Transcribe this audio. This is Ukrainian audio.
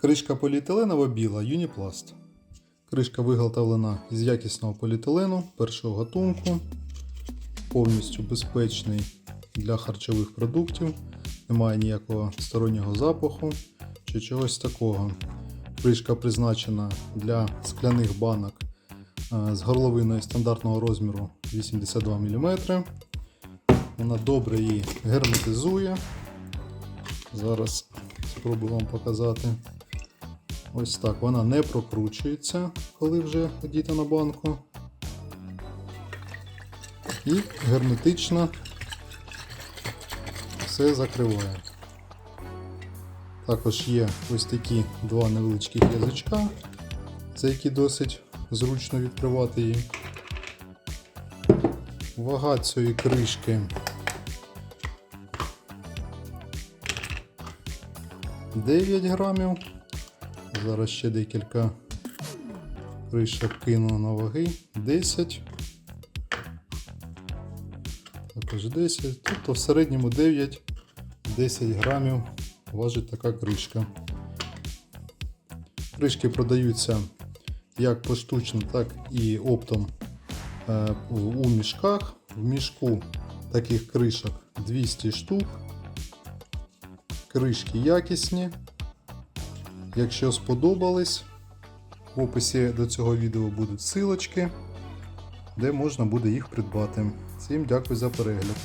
Кришка поліетиленова біла Uniplast. Кришка виготовлена із якісного поліетилену першого гатунку. Повністю безпечний для харчових продуктів. Немає ніякого стороннього запаху чи чогось такого. Кришка призначена для скляних банок е, з горловиною стандартного розміру 82 мм. Вона добре її герметизує. Зараз спробую вам показати. Ось так. Вона не прокручується, коли вже одіта на банку. І герметично все закриває. Також є ось такі два невеличких язичка, за які досить зручно відкривати її. Вага цієї кришки 9 грамів. Зараз ще декілька кришок кину на ваги. 10. Також 10. Тобто в середньому 9-10 грамів важить така кришка. Кришки продаються як поштучно, так і оптом е, у мішках. В мішку таких кришок 200 штук. Кришки якісні. Якщо сподобались, в описі до цього відео будуть силочки, де можна буде їх придбати. Всім дякую за перегляд.